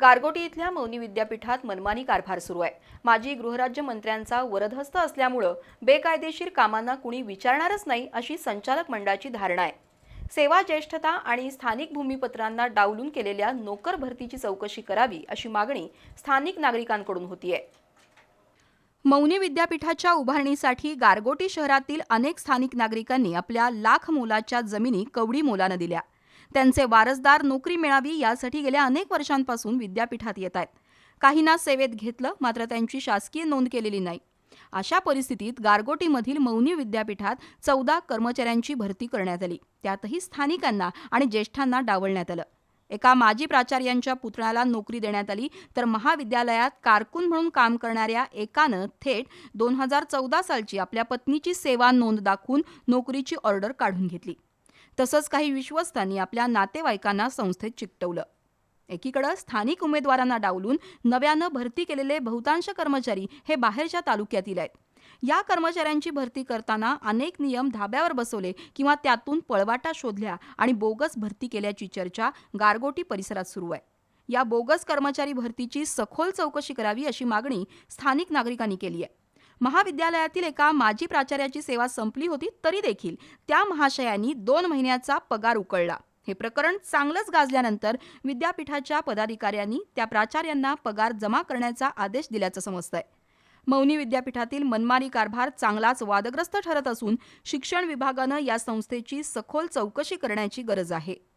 गारगोटी इथल्या मौनी विद्यापीठात मनमानी कारभार सुरू आहे. माजी गृहराज्य मंत्र्यांचा वरदहस्त असल्यामुळं बेकायदेशीर कामांना कुणी विचारणारच नाही अशी संचालक मंडळाची धारणा आहे. सेवा ज्येष्ठता आणि स्थानिक भूमिपत्रांना डावलून केलेल्या नोकर भरतीची चौकशी करावी अशी मागणी स्थानिक नागरिकांकडून होतीये. मौनी विद्यापीठाच्या उभारणीसाठी गारगोटी शहरातील अनेक स्थानिक नागरिकांनी आपल्या लाख मोलाच्या जमिनी कवडी मोलानं दिल्या. त्यांचे वारसदार नोकरी मिळावी यासाठी गेल्या अनेक वर्षांपासून विद्यापीठात येत आहेत. काहींना सेवेत घेतलं मात्र त्यांची शासकीय नोंद केलेली नाही. अशा परिस्थितीत गारगोटीमधील मौनी विद्यापीठात चौदा कर्मचाऱ्यांची भरती करण्यात आली. त्यातही स्थानिकांना आणि ज्येष्ठांना डावलण्यात आलं. एका माजी प्राचार्यांच्या पुतण्याला नोकरी देण्यात आली तर महाविद्यालयात कारकून म्हणून काम करणाऱ्या एकानं थेट दोन हजार चौदा सालची आपल्या पत्नीची सेवा नोंद दाखवून नोकरीची ऑर्डर काढून घेतली. तसंच काही विश्वस्तांनी आपल्या नातेवाईकांना संस्थेत चिकटवलं. एकीकडं स्थानिक उमेदवारांना डावलून नव्यानं भरती केलेले बहुतांश कर्मचारी हे बाहेरच्या तालुक्यातील आहेत. या कर्मचाऱ्यांची भरती करताना अनेक नियम धाब्यावर बसवले किंवा त्यातून पळवाटा शोधल्या आणि बोगस भरती केल्याची चर्चा गारगोटी परिसरात सुरू आहे. या बोगस कर्मचारी भरतीची सखोल चौकशी करावी अशी मागणी स्थानिक नागरिकांनी केली आहे. महाविद्यालयातील एका माजी प्राचार्याची सेवा संपली होती तरी देखील त्या महाशयांनी दोन महिन्याचा पगार उकळला. हे प्रकरण चांगलंच गाजल्यानंतर विद्यापीठाच्या पदाधिकाऱ्यांनी त्या प्राचार्यांना पगार जमा करण्याचा आदेश दिल्याचं समजतंय. मौनी विद्यापीठातील मनमानी कारभार चांगलाच वादग्रस्त ठरत असून शिक्षण विभागानं या संस्थेची सखोल चौकशी करण्याची गरज आहे.